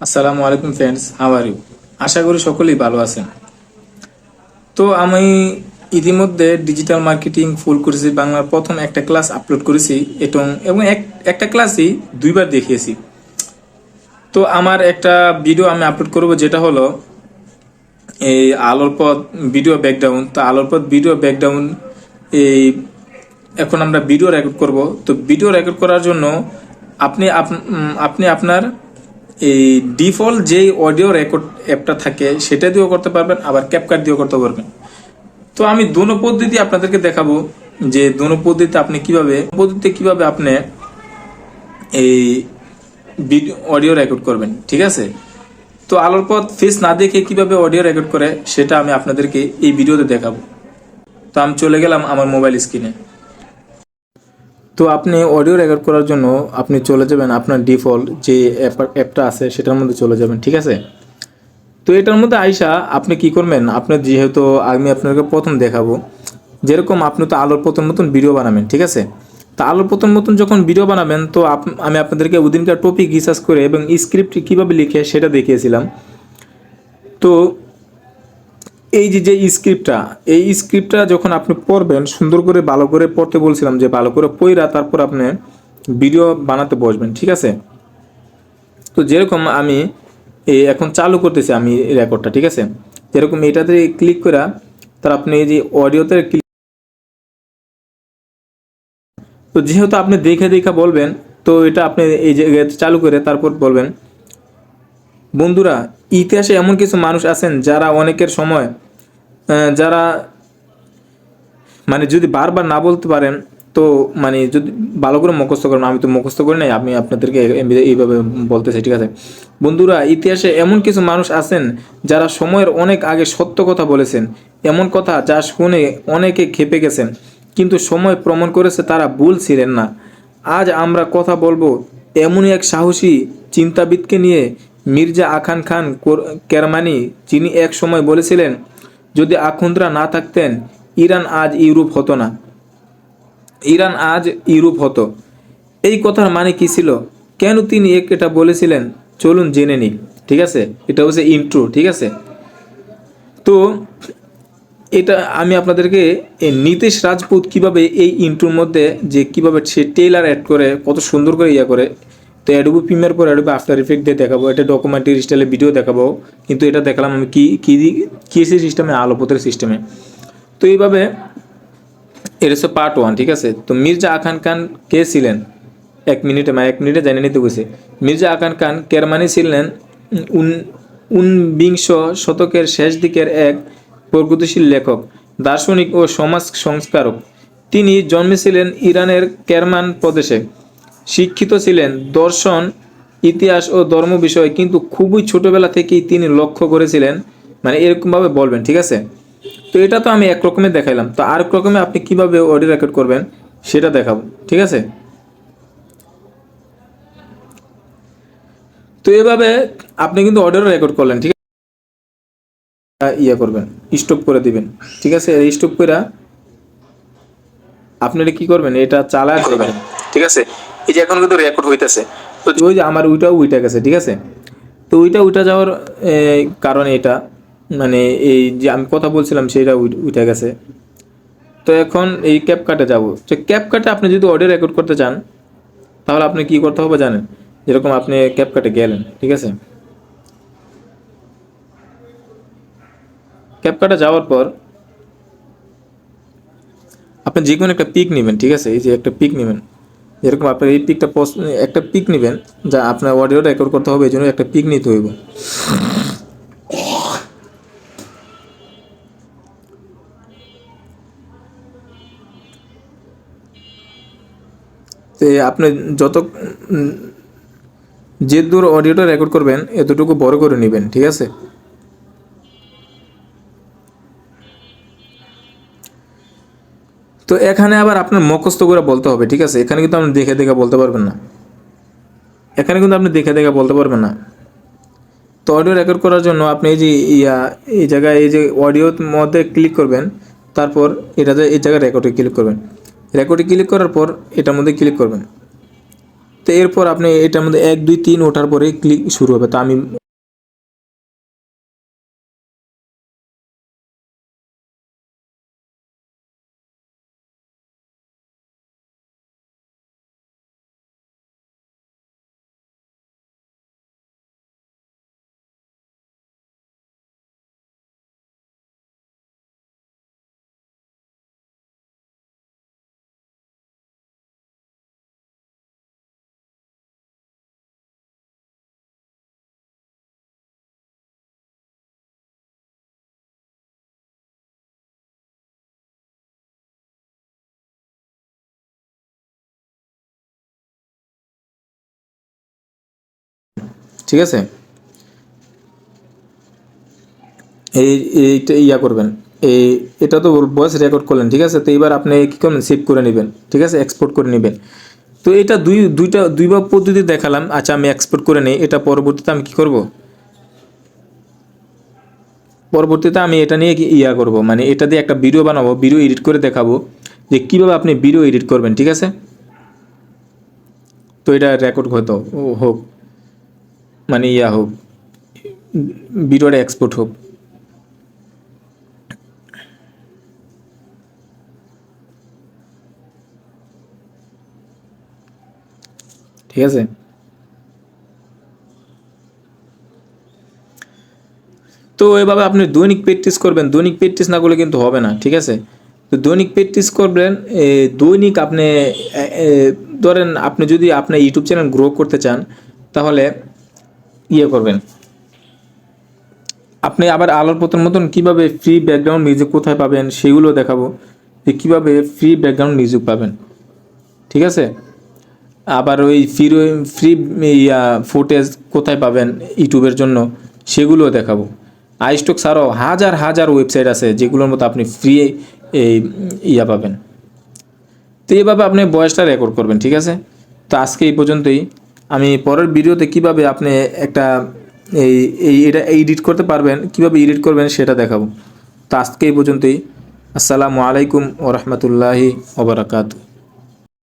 আসসালামু আলাইকুম friends are you আশা করি সকলেই ভালো আছেন। তো আমি ইতিমধ্যে ডিজিটাল মার্কেটিং ফুল করেছি, বাংলার প্রথম একটা ক্লাস আপলোড করেছি, এবং এবং এক- একটা ক্লাসই দুইবার দেখিয়েছি। তো আমার একটা ভিডিও আমি আপলোড করব, যেটা হলো এই আলোর পথ ভিডিও ব্যাকডাউন তো আলোর পথ ভিডিও ব্যাকডাউন এই এখন আমরা ভিডিও রেকর্ড করব। তো ভিডিও রেকর্ড করার জন্য আপনি আপ- আপনি আপনার এই ডিফল্ট যেই অডিও রেকর্ড অ্যাপটা থাকে, সেটা দিয়েও করতে পারবেন, আবার ক্যাপকাট দিয়েও করতে পারবেন। তো আমি দুনো পদ্ধতি আপনাদেরকে দেখাবো, যে দুনো পদ্ধতিতে আপনি কীভাবে পদ্ধতিতে কীভাবে আপনি এই ভিডিও, অডিও রেকর্ড করবেন, ঠিক আছে? তো আলোর পথ ফেস না দেখে কীভাবে অডিও রেকর্ড করে, সেটা আমি আপনাদেরকে এই ভিডিওতে দেখাবো। তো আমি চলে গেলাম আমার মোবাইল স্ক্রিনে। তো আপনি অডিও রেকর্ড করার জন্য আপনি চলে যাবেন আপনার ডিফল্ট যে অ্যাপ- অ্যাপটা আছে সেটার মধ্যে চলে যাবেন, ঠিক আছে? তো এটার মধ্যে আইসা আপনি কি করবেন? আপনি যেহেতু আমি আপনাকে প্রথম দেখাবো, যেরকম আপনি তো আলোর প্রথম মতন ভিডিও বানাবেন, ঠিক আছে? তা আলোর প্রথম মতন যখন ভিডিও বানাবেন, তো আমি আপনাদেরকে ওদিনকার টপিক রিসার্চ করে এবং স্ক্রিপ্ট কীভাবে লিখে সেটা দেখিয়েছিলাম। তো এই যে যে স্ক্রিপ্টটা এই স্ক্রিপ্টটা যখন আপনি পড়বেন, সুন্দর করে ভালো করে পড়তে বলছিলাম যে ভালো করে পইরা তারপর আপনি ভিডিও বানাতে বসবেন, ঠিক আছে? তো যেরকম আমি এই এখন চালু করতেছি আমি রেকর্ডটা ঠিক আছে? যেরকম এটাতে ক্লিক করা তার আপনি এই যে অডিওতে ক্লিক তো যেহেতু আপনি দেখে দেখে বলবেন, তো এটা আপনি এই জায়গায় চালু করে তারপর বলবেন, বন্ধুরা ইতিহাসে এমন কিছু মানুষ আছেন যারা অনেকের সময় যারা মানে যদি বারবার না বলতে পারেন, তো মানে যদি ভালো করে মুখস্থ করেন, আমি তো মুখস্থ করি নাই, আমি আপনাদেরকে এইভাবে বলতেছি, ঠিক আছে? বন্ধুরা, ইতিহাসে এমন কিছু মানুষ আছেন যারা সময়ের অনেক আগে সত্য কথা বলেছেন, এমন কথা যা শুনে অনেকে খেপে গেছেন, কিন্তু সময় প্রমাণ করেছে তারা ভুল ছিলেন না। আজ আমরা কথা বলব এমনই এক সাহসী চিন্তাবিদকে নিয়ে মির্জা আখান খান কোর- কেরমানি, যিনি এক সময় বলেছিলেন, যদি আখুন্দ্রা না থাকতেন, ইরান আজ ইউরোপ হতো না। ইরান আজ ইউরোপ হতো। এই কথার মানে কি ছিল? কেন তিনি এক এটা বলেছিলেন? চলুন জেনে নিই, ঠিক আছে? এটা হচ্ছে ইন্ট্রো ঠিক আছে? তো, এটা আমি আপনাদেরকে এই নীতিশ রাজপুত কীভাবে এই ইন্ট্রোর মধ্যে যে কীভাবে সে টেইলার অ্যাড করে, কত সুন্দর করে ইয়া করে তো অ্যাডোবি প্রিমিয়ার পর অ্যাডোবি আফটার ইফেক্ট দিয়ে দেখাবো। এটা ডকুমেন্টারি স্টাইলে ভিডিও দেখাবো। কিন্তু এটা দেখালাম আমি কি কি কি সিস্টেমে আলোপথের সিস্টেমে তো এইভাবে, এটা হচ্ছে পার্ট ওয়ান ঠিক আছে? তো মির্জা আখান খান কে ছিলেন? এক মিনিটে মানে এক মিনিটে জানিয়ে নিতে বসে। মির্জা আখান খান কেরমানি ছিলেন? উন উনবিংশ শতকের শেষ দিকের এক প্রগতিশীল লেখক, দার্শনিক ও সমাজ সংস্কারক। তিনি জন্মেছিলেন ইরানের কেরমান প্রদেশে। শিক্ষিত ছিলেন। দর্শন, ইতিহাস ও ধর্ম বিষয় কিন্তু খুবই ছোটবেলা থেকেই তিনি লক্ষ্য করেছিলেন। মানে এরকমভাবে বলবেন, ঠিক আছে? তো এটা তো আমি এক রকমের দেখাইলাম। তো আরেক রকমে আপনি কীভাবে অডিও রেকর্ড করবেন সেটা দেখাবো, ঠিক আছে? তো এভাবে আপনি কিন্তু অডিও রেকর্ড করলেন, ঠিক আছে? ইয়ে করবেন স্টপ করে দিবেন, ঠিক আছে? স্টপ করে আপনারা কি করবেন? এটা চালায় দেবেন ঠিক আছে? এই যে এখন কিন্তু রেকর্ড হইতেছে। তো ওই যে আমার ওইটাও উইটা গেছে, ঠিক আছে? তো ওইটা উইটা যাওয়ার কারণে এটা মানে এই যে আমি কথা বলছিলাম সেটা উইটা গেছে। তো এখন এই ক্যাপ কাটে যাব। তো ক্যাপ কাটে আপনি যদি অডিও রেকর্ড করতে চান, তাহলে আপনি কি করতে হবে জানেন? যেরকম আপনি ক্যাপ কাটে গেলেন, ঠিক আছে? ক্যাপ কাটে যাওয়ার পর আপনি যে কোনো একটা পিক নেবেন, ঠিক আছে? এই যে একটা পিক নেবেন। যেরকম আপনার এই পিকটা একটা পিক নেবেন, যা আপনার অডিও রেকর্ড করতে হবে এই জন্য একটা পিক নিতে হইব। তো আপনি যত যে দূর অডিওটা রেকর্ড করবেন, এতটুকু বড় করে নেবেন, ঠিক আছে? তো এখানে আবার আপনার মুখস্থ করে বলতে হবে, ঠিক আছে? এখানে কিন্তু আপনি দেখে দেখে বলতে পারবেন না। এখানে কিন্তু আপনি দেখে দেখে বলতে পারবেন না। তো অডিও রেকর্ড করার জন্য আপনি এই যে ইয়া, এই জায়গায় এই যে অডিওর মধ্যে ক্লিক করবেন, তারপর এটাতে এই জায়গায় রেকর্ডে ক্লিক করবেন। রেকর্ডে ক্লিক করার পর এটার মধ্যে ক্লিক করবেন। তো এরপর আপনি এটার মধ্যে এক, দুই, তিন ওঠার পরে ক্লিক শুরু হবে। তো আমি ঠিক আছে? এই, এইটা ইয়া করবেন। এই, এটা তো ভয়েস রেকর্ড করলেন, ঠিক আছে? তো এবার আপনি কী করবেন? সেভ করে নেবেন, ঠিক আছে? এক্সপোর্ট করে নেবেন। তো এটা দুই, দুইটা দুইবার পদ্ধতি দেখালাম। আচ্ছা আমি এক্সপোর্ট করে নিই। এটা পরবর্তীতে আমি কি করব? পরবর্তীতে আমি এটা নিয়ে ইয়া করব? মানে এটা দিয়ে একটা ভিডিও বানাবো ভিডিও এডিট করে দেখাবো যে কীভাবে আপনি ভিডিও এডিট করবেন, ঠিক আছে? তো এটা রেকর্ড ও, হোক। মানে ইয়া হোক ভিডিওটা এক্সপোর্ট হোক। ঠিক আছে? তো এভাবে আপনি দৈনিক প্র্যাকটিস করবেন, দৈনিক প্র্যাকটিস না করলে কিন্তু হবে না, ঠিক আছে? তো দৈনিক প্র্যাকটিস করবেন দৈনিক আপনি ধরেন আপনি যদি আপনার ইউটিউব চ্যানেল গ্রো করতে চান, তাহলে ইয়ে করবেন। আপনি আবার আলোর পতন মতন কীভাবে ফ্রি ব্যাকগ্রাউন্ড মিউজিক কোথায় পাবেন সেগুলো দেখাবো যে কীভাবে ফ্রি ব্যাকগ্রাউন্ড মিউজিক পাবেন। ঠিক আছে? আবার ওই ফ্রি ফ্রি ইয়া ফুটেজ কোথায় পাবেন ইউটিউবের জন্য সেগুলোও দেখাবো। আইস্টক ছাড়াও হাজার হাজার ওয়েবসাইট আছে যেগুলোর মতো আপনি ফ্রি এই ইয়া পাবেন। তো এইভাবে আপনি ভয়েসটা রেকর্ড করবেন, ঠিক আছে? তো আজকে এই পর্যন্তই। আমি পরের ভিডিওতে কীভাবে আপনি একটা এই এই, এটা এডিট করতে পারবেন, কীভাবে এডিট করবেন সেটা দেখাবো। তো আজকে এই পর্যন্তই। আসসালামু আলাইকুম ওরহমতুল্লাহি রহমতুল্লাহি ওবরাকাতু।